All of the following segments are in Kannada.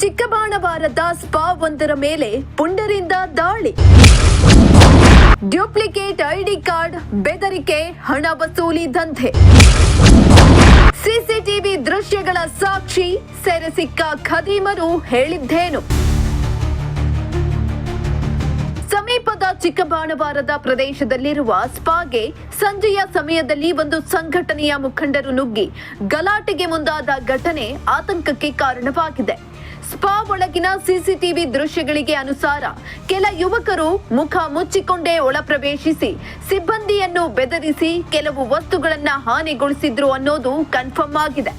ಚಿಕ್ಕಬಾಣವಾರದ ಸ್ಪಾ ಒಂದರ ಮೇಲೆ ಪುಂಡರಿಂದ ದಾಳಿ. ಡ್ಯೂಪ್ಲಿಕೇಟ್ ಐಡಿ ಕಾರ್ಡ್, ಬೆದರಿಕೆ, ಹಣ ವಸೂಲಿ ದಂಧೆ. ಸಿಸಿಟಿವಿ ದೃಶ್ಯಗಳ ಸಾಕ್ಷಿ ಸೆರೆ ಸಿಕ್ಕ ಖದೀಮರು ಹೇಳಿದ್ದೇನು? ಚಿಕ್ಕಬಾಣವಾರದ ಪ್ರದೇಶದಲ್ಲಿರುವ ಸ್ಪಾಗೆ ಸಂಜೆಯ ಸಮಯದಲ್ಲಿ ಒಂದು ಸಂಘಟನೆಯ ಮುಖಂಡರು ನುಗ್ಗಿ ಗಲಾಟೆಗೆ ಮುಂದಾದ ಘಟನೆ ಆತಂಕಕ್ಕೆ ಕಾರಣವಾಗಿದೆ. ಸ್ಪಾ ಒಳಗಿನ ಸಿಸಿಟಿವಿ ದೃಶ್ಯಗಳಿಗೆ ಅನುಸಾರ ಕೆಲ ಯುವಕರು ಮುಖ ಮುಚ್ಚಿಕೊಂಡೇ ಒಳಪ್ರವೇಶಿಸಿ ಸಿಬ್ಬಂದಿಯನ್ನು ಬೆದರಿಸಿ ಕೆಲವು ವಸ್ತುಗಳನ್ನ ಹಾನಿಗೊಳಿಸಿದ್ರು ಅನ್ನೋದು ಕನ್ಫರ್ಮ್ ಆಗಿದೆ.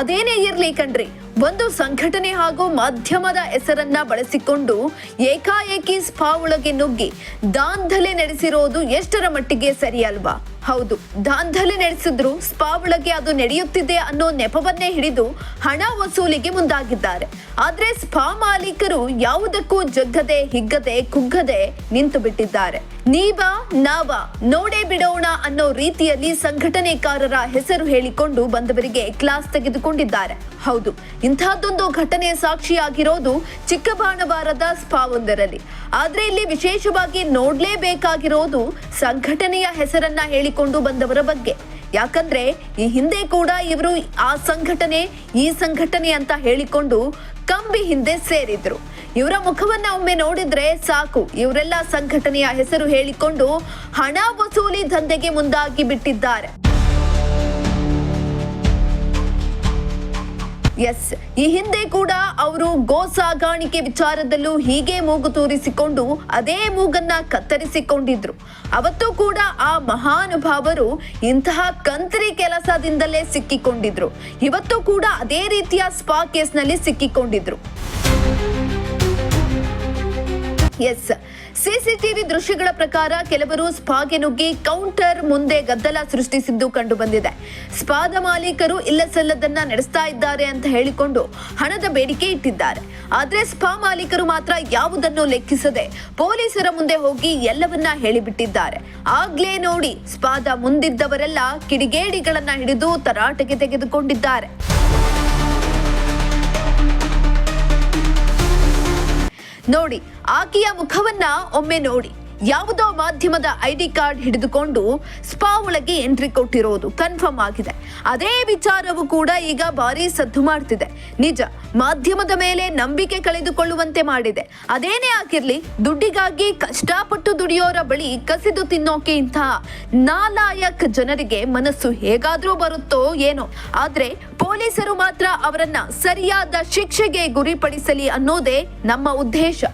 ಅದೇನೇ ಇರ್ಲಿ ಕಣ್ರಿ ಒಂದು ಸಂಘಟನೆ ಹಾಗೂ ಮಾಧ್ಯಮದ ಹೆಸರನ್ನ ಬಳಸಿಕೊಂಡು ಏಕಾಏಕಿ ಸ್ಪಾ ಒಳಗೆ ನುಗ್ಗಿ ದಾಂಧಲೆ ನಡೆಸಿರೋದು ಎಷ್ಟರ ಮಟ್ಟಿಗೆ ಸರಿ ಅಲ್ವಾ? ಹೌದು, ದಾಂಧಲೆ ನಡೆಸಿದ್ರು ಸ್ಪಾ ಒಳಗೆ ಅದು ನಡೆಯುತ್ತಿದೆ ಅನ್ನೋ ನೆಪವನ್ನೇ ಹಿಡಿದು ಹಣ ವಸೂಲಿಗೆ ಮುಂದಾಗಿದ್ದಾರೆ. ಆದ್ರೆ ಸ್ಪಾ ಮಾಲೀಕರು ಯಾವುದಕ್ಕೂ ಜಗ್ಗದೆ, ಹಿಗ್ಗದೆ, ಕುಗ್ಗದೆ ನಿಂತು ಬಿಟ್ಟಿದ್ದಾರೆ. ನೀವಾ, ನಾವ, ನೋಡೇ ಬಿಡೋಣ ಅನ್ನೋ ರೀತಿಯಲ್ಲಿ ಸಂಘಟನೆಕಾರರ ಹೆಸರು ಹೇಳಿಕೊಂಡು ಬಂದವರಿಗೆ ಕ್ಲಾಸ್ ತೆಗೆದುಕೊಂಡಿದ್ದಾರೆ. ಹೌದು ಇಂತಹದ್ದೊಂದು ಘಟನೆ ಸಾಕ್ಷಿಯಾಗಿರೋದು ಚಿಕ್ಕಬಾಣವಾರದ ಸ್ಪಾ ಒಂದರಲ್ಲಿ. ಆದ್ರೆ ಇಲ್ಲಿ ವಿಶೇಷವಾಗಿ ನೋಡ್ಲೇಬೇಕಾಗಿರೋದು ಸಂಘಟನೆಯ ಹೆಸರನ್ನ ಹೇಳಿಕೊಂಡು ಬಂದವರ ಬಗ್ಗೆ. ಯಾಕಂದ್ರೆ ಈ ಹಿಂದೆ ಕೂಡ ಇವರು ಆ ಸಂಘಟನೆ, ಈ ಸಂಘಟನೆ ಅಂತ ಹೇಳಿಕೊಂಡು ಕಂಬಿ ಹಿಂದೆ ಸೇರಿದ್ರು. ಇವರ ಮುಖವನ್ನ ಒಮ್ಮೆ ನೋಡಿದ್ರೆ ಸಾಕು, ಇವರೆಲ್ಲ ಸಂಘಟನೆಯ ಹೆಸರು ಹೇಳಿಕೊಂಡು ಹಣ ವಸೂಲಿ ದಂಧೆಗೆ ಮುಂದಾಗಿ ಬಿಟ್ಟಿದ್ದಾರೆ. ಎಸ್ ಈ ಹಿಂದೆ ಕೂಡ ಅವರು ಗೋ ಸಾಗಾಣಿಕೆ ವಿಚಾರದಲ್ಲೂ ಹೀಗೆ ಮೂಗು ತೂರಿಸಿಕೊಂಡು ಅದೇ ಮೂಗನ್ನ ಕತ್ತರಿಸಿಕೊಂಡಿದ್ರು. ಅವತ್ತು ಕೂಡ ಆ ಮಹಾನುಭಾವರು ಇಂತಹ ಕಂತ್ರಿ ಕೆಲಸದಿಂದಲೇ ಸಿಕ್ಕಿಕೊಂಡಿದ್ರು. ಇವತ್ತು ಕೂಡ ಅದೇ ರೀತಿಯ ಸ್ಪಾ ಕೇಸ್ನಲ್ಲಿ ಸಿಕ್ಕಿಕೊಂಡಿದ್ರು. ಎಸ್. ಸಿಸಿಟಿವಿ ದೃಶ್ಯಗಳ ಪ್ರಕಾರ ಕೆಲವರು ಸ್ಪಾಗೆ ನುಗ್ಗಿ ಕೌಂಟರ್ ಮುಂದೆ ಗದ್ದಲ ಸೃಷ್ಟಿಸಿದ್ದು ಕಂಡು ಬಂದಿದೆ ಸ್ಪಾದ ಮಾಲೀಕರು ಇಲ್ಲಸಲ್ಲದನ್ನ ನಡೆಸ್ತಾ ಇದ್ದಾರೆ ಅಂತ ಹೇಳಿಕೊಂಡು ಹಣದ ಬೇಡಿಕೆ ಇಟ್ಟಿದ್ದಾರೆ. ಆದ್ರೆ ಸ್ಪಾ ಮಾಲೀಕರು ಮಾತ್ರ ಯಾವುದನ್ನು ಲೆಕ್ಕಿಸದೆ ಪೊಲೀಸರ ಮುಂದೆ ಹೋಗಿ ಎಲ್ಲವನ್ನ ಹೇಳಿಬಿಟ್ಟಿದ್ದಾರೆ. ಆಗ್ಲೇ ನೋಡಿ ಸ್ಪಾದ ಮುಂದಿದ್ದವರೆಲ್ಲ ಕಿಡಿಗೇಡಿಗಳನ್ನ ಹಿಡಿದು ತರಾಟೆಗೆ ತೆಗೆದುಕೊಂಡಿದ್ದಾರೆ. ನೋಡಿ ಆಕೆಯ ಮುಖವನ್ನ ಒಮ್ಮೆ ನೋಡಿ. ಯಾವುದೋ ಮಾಧ್ಯಮದ ಐಡಿ ಕಾರ್ಡ್ ಹಿಡಿದುಕೊಂಡು ಸ್ಪಾ ಒಳಗೆ ಎಂಟ್ರಿ ಕೊಟ್ಟಿರೋದು ಕನ್ಫರ್ಮ್ ಆಗಿದೆ. ಅದೇ ವಿಚಾರವು ಕೂಡ ಈಗ ಭಾರಿ ಸದ್ದು ಮಾಡ್ತಿದೆ. ನಿಜ, ಮಾಧ್ಯಮದ ಮೇಲೆ ನಂಬಿಕೆ ಕಳೆದುಕೊಳ್ಳುವಂತೆ ಮಾಡಿದೆ. ಅದೇನೇ ಆಗಿರ್ಲಿ, ದುಡ್ಡಿಗಾಗಿ ಕಷ್ಟಪಟ್ಟು ದುಡಿಯೋರ ಬಳಿ ಕಸಿದು ತಿನ್ನೋಕೆ ಇಂತಹ ನಾಲಾಯಕ್ ಜನರಿಗೆ ಮನಸ್ಸು ಹೇಗಾದ್ರೂ ಬರುತ್ತೋ ಏನೋ. ಆದ್ರೆ ಪೊಲೀಸರು ಮಾತ್ರ ಅವರನ್ನ ಸರಿಯಾದ ಶಿಕ್ಷೆಗೆ ಗುರಿಪಡಿಸಲಿ ಅನ್ನೋದೇ ನಮ್ಮ ಉದ್ದೇಶ.